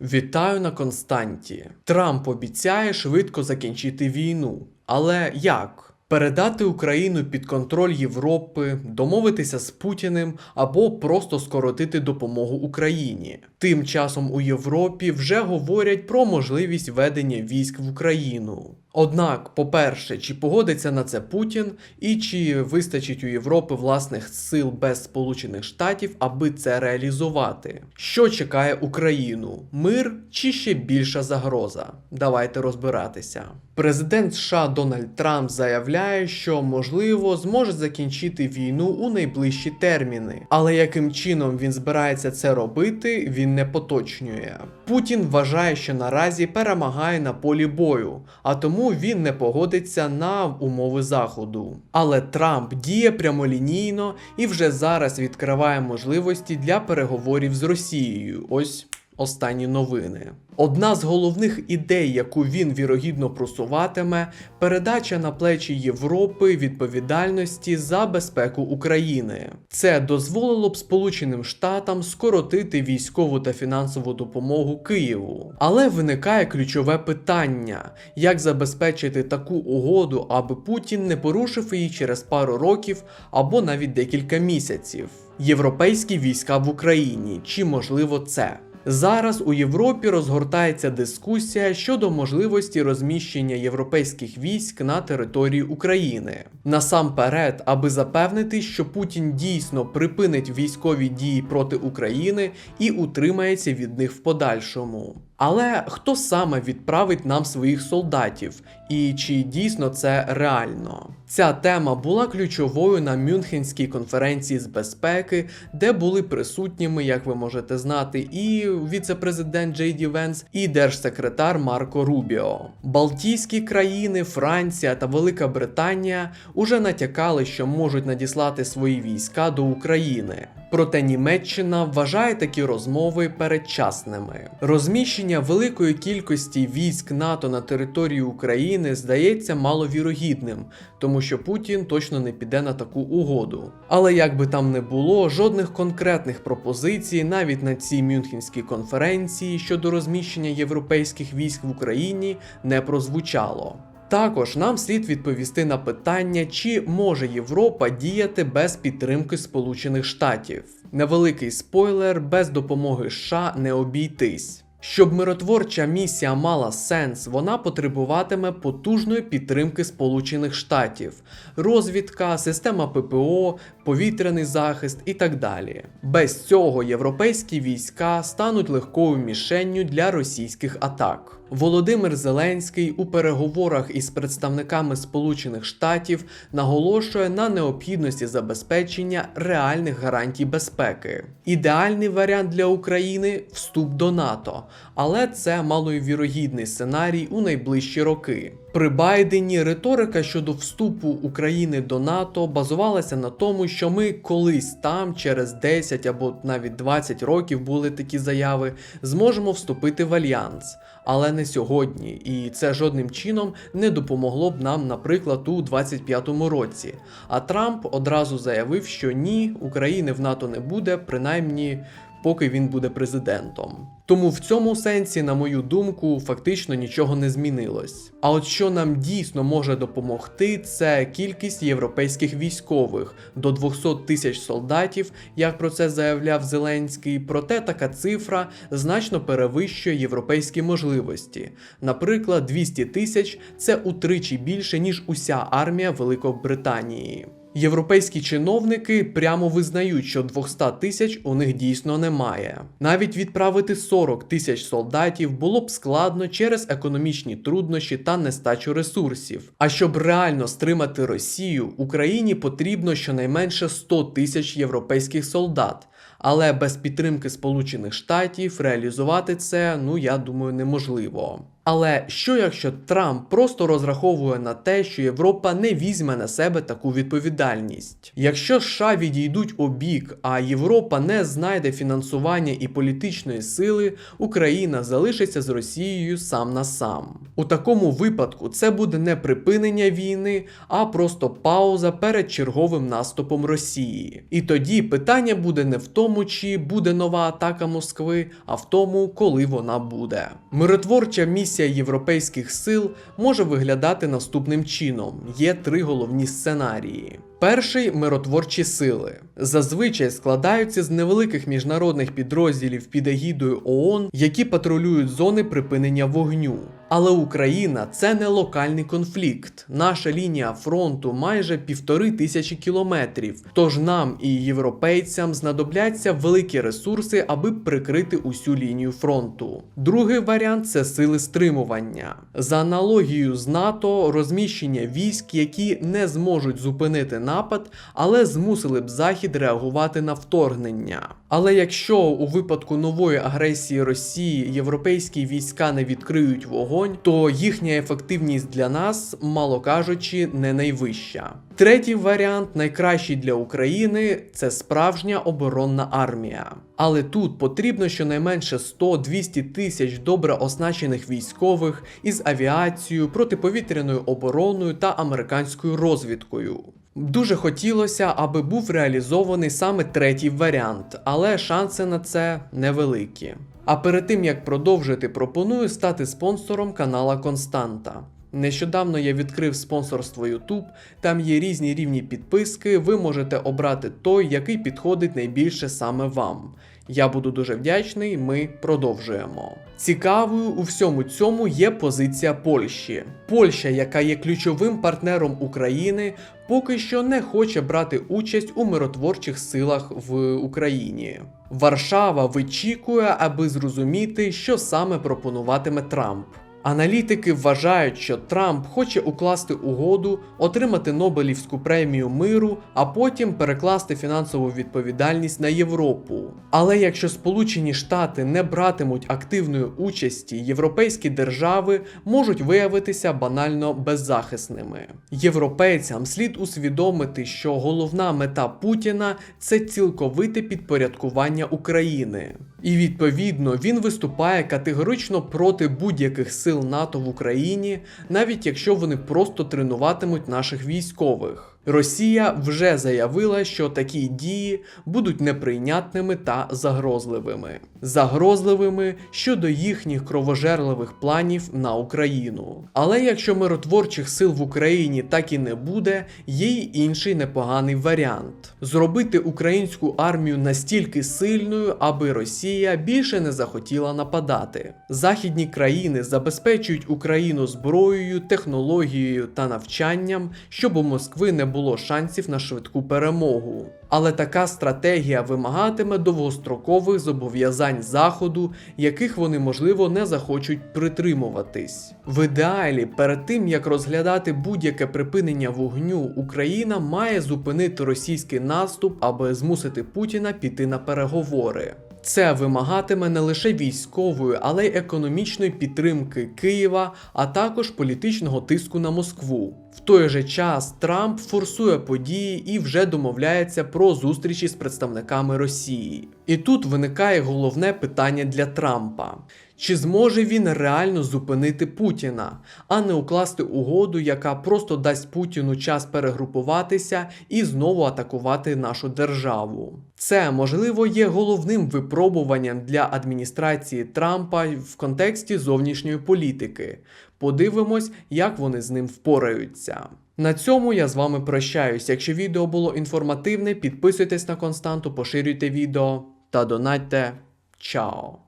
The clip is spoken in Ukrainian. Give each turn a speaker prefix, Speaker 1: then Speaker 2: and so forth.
Speaker 1: Вітаю на Константі. Трамп обіцяє швидко закінчити війну. Але як? Передати Україну під контроль Європи, домовитися з Путіним або просто скоротити допомогу Україні. Тим часом у Європі вже говорять про можливість ведення військ в Україну. Однак, по-перше, чи погодиться на це Путін, і чи вистачить у Європи власних сил без Сполучених Штатів, аби це реалізувати? Що чекає Україну? Мир чи ще більша загроза? Давайте розбиратися. Президент США Дональд Трамп заявляє, що можливо зможе закінчити війну у найближчі терміни, але яким чином він збирається це робити, він не поточнює. Путін вважає, що наразі перемагає на полі бою, а тому він не погодиться на умови заходу. Але Трамп діє прямолінійно і вже зараз відкриває можливості для переговорів з Росією. Ось останні новини. Одна з головних ідей, яку він вірогідно просуватиме, передача на плечі Європи відповідальності за безпеку України. Це дозволило б Сполученим Штатам скоротити військову та фінансову допомогу Києву. Але виникає ключове питання: як забезпечити таку угоду, аби Путін не порушив її через пару років або навіть декілька місяців. Європейські війська в Україні, чи можливо це? Зараз у Європі розгортається дискусія щодо можливості розміщення європейських військ на території України. Насамперед, аби запевнити, що Путін дійсно припинить військові дії проти України і утримається від них в подальшому. Але хто саме відправить нам своїх солдатів, і чи дійсно це реально? Ця тема була ключовою на Мюнхенській конференції з безпеки, де були присутніми, як ви можете знати, і віце-президент Джей Ді Венс, і держсекретар Марко Рубіо. Балтійські країни, Франція та Велика Британія уже натякали, що можуть надіслати свої війська до України. Проте Німеччина вважає такі розмови передчасними. Розміщення великої кількості військ НАТО на території України здається маловірогідним, тому що Путін точно не піде на таку угоду. Але як би там не було, жодних конкретних пропозицій навіть на цій Мюнхенській конференції щодо розміщення європейських військ в Україні не прозвучало. Також нам слід відповісти на питання, чи може Європа діяти без підтримки Сполучених Штатів. Невеликий спойлер, без допомоги США не обійтись. Щоб миротворча місія мала сенс, вона потребуватиме потужної підтримки Сполучених Штатів, розвідка, система ППО, повітряний захист і так далі. Без цього європейські війська стануть легкою мішенню для російських атак. Володимир Зеленський у переговорах із представниками Сполучених Штатів наголошує на необхідності забезпечення реальних гарантій безпеки. Ідеальний варіант для України вступ до НАТО, але це малойвірогідний сценарій у найближчі роки. При Байдені риторика щодо вступу України до НАТО базувалася на тому, що ми колись там, через 10 або навіть 20 років були такі заяви, зможемо вступити в альянс. Але не сьогодні, і це жодним чином не допомогло б нам, наприклад, у 25-му році. А Трамп одразу заявив, що ні, України в НАТО не буде, принаймні поки він буде президентом. Тому в цьому сенсі, на мою думку, фактично нічого не змінилось. А от що нам дійсно може допомогти, це кількість європейських військових до 200 тисяч солдатів, як про це заявляв Зеленський. Проте така цифра значно перевищує європейські можливості. Наприклад, 200 тисяч це утричі більше ніж уся армія Великобританії. Європейські чиновники прямо визнають, що 200 тисяч у них дійсно немає. Навіть відправити 40 тисяч солдатів було б складно через економічні труднощі та нестачу ресурсів. А щоб реально стримати Росію, Україні потрібно щонайменше 100 тисяч європейських солдат. Але без підтримки Сполучених Штатів реалізувати це, ну я думаю, неможливо. Але що якщо Трамп просто розраховує на те, що Європа не візьме на себе таку відповідальність? Якщо США відійдуть у бік, а Європа не знайде фінансування і політичної сили, Україна залишиться з Росією сам на сам. У такому випадку це буде не припинення війни, а просто пауза перед черговим наступом Росії. І тоді питання буде не в тому, чи буде нова атака Москви, а в тому, коли вона буде. Миротворча місія європейських сил може виглядати наступним чином: є три головні сценарії. Перший миротворчі сили зазвичай складаються з невеликих міжнародних підрозділів під егідою ООН, які патрулюють зони припинення вогню. Але Україна це не локальний конфлікт. Наша лінія фронту майже півтори тисячі кілометрів. Тож нам і європейцям знадобляться великі ресурси, аби прикрити усю лінію фронту. Другий варіант це сили стримування. За аналогією з НАТО, розміщення військ, які не зможуть зупинити напад, але змусили б Захід реагувати на вторгнення. Але якщо у випадку нової агресії Росії європейські війська не відкриють вогонь, то їхня ефективність для нас, мало кажучи, не найвища. Третій варіант, найкращий для України, це справжня оборонна армія. Але тут потрібно щонайменше 100-200 тисяч добре оснащених військових із авіацією, протиповітряною обороною та американською розвідкою. Дуже хотілося, аби був реалізований саме третій варіант, але шанси на це невеликі. А перед тим як продовжити, пропоную стати спонсором канала Константа. Нещодавно я відкрив спонсорство YouTube, там є різні рівні підписки, ви можете обрати той, який підходить найбільше саме вам. Я буду дуже вдячний, ми продовжуємо. Цікавою у всьому цьому є позиція Польщі. Польща, яка є ключовим партнером України, поки що не хоче брати участь у миротворчих силах в Україні. Варшава вичікує, аби зрозуміти, що саме пропонуватиме Трамп. Аналітики вважають, що Трамп хоче укласти угоду, отримати Нобелівську премію миру, а потім перекласти фінансову відповідальність на Європу. Але якщо Сполучені Штати не братимуть активної участі, європейські держави можуть виявитися банально беззахисними. Європейцям слід усвідомити, що головна мета Путіна це цілковите підпорядкування України. І відповідно він виступає категорично проти будь-яких сил НАТО в Україні, навіть якщо вони просто тренуватимуть наших військових. Росія вже заявила, що такі дії будуть неприйнятними та загрозливими, загрозливими щодо їхніх кровожерливих планів на Україну. Але якщо миротворчих сил в Україні так і не буде, є й інший непоганий варіант: зробити українську армію настільки сильною, аби Росія більше не захотіла нападати. Західні країни забезпечують Україну зброєю, технологією та навчанням, щоб у Москви не було шансів на швидку перемогу. Але така стратегія вимагатиме довгострокових зобов'язань Заходу, яких вони можливо не захочуть притримуватись. В ідеалі, перед тим як розглядати будь-яке припинення вогню, Україна має зупинити російський наступ, аби змусити Путіна піти на переговори. Це вимагатиме не лише військової, але й економічної підтримки Києва, а також політичного тиску на Москву. В той же час Трамп форсує події і вже домовляється про зустрічі з представниками Росії. І тут виникає головне питання для Трампа. Чи зможе він реально зупинити Путіна, а не укласти угоду, яка просто дасть Путіну час перегрупуватися і знову атакувати нашу державу? Це можливо є головним випробуванням для адміністрації Трампа в контексті зовнішньої політики. Подивимось, як вони з ним впораються. На цьому я з вами прощаюсь. Якщо відео було інформативне, підписуйтесь на константу, поширюйте відео та донатьте. Чао!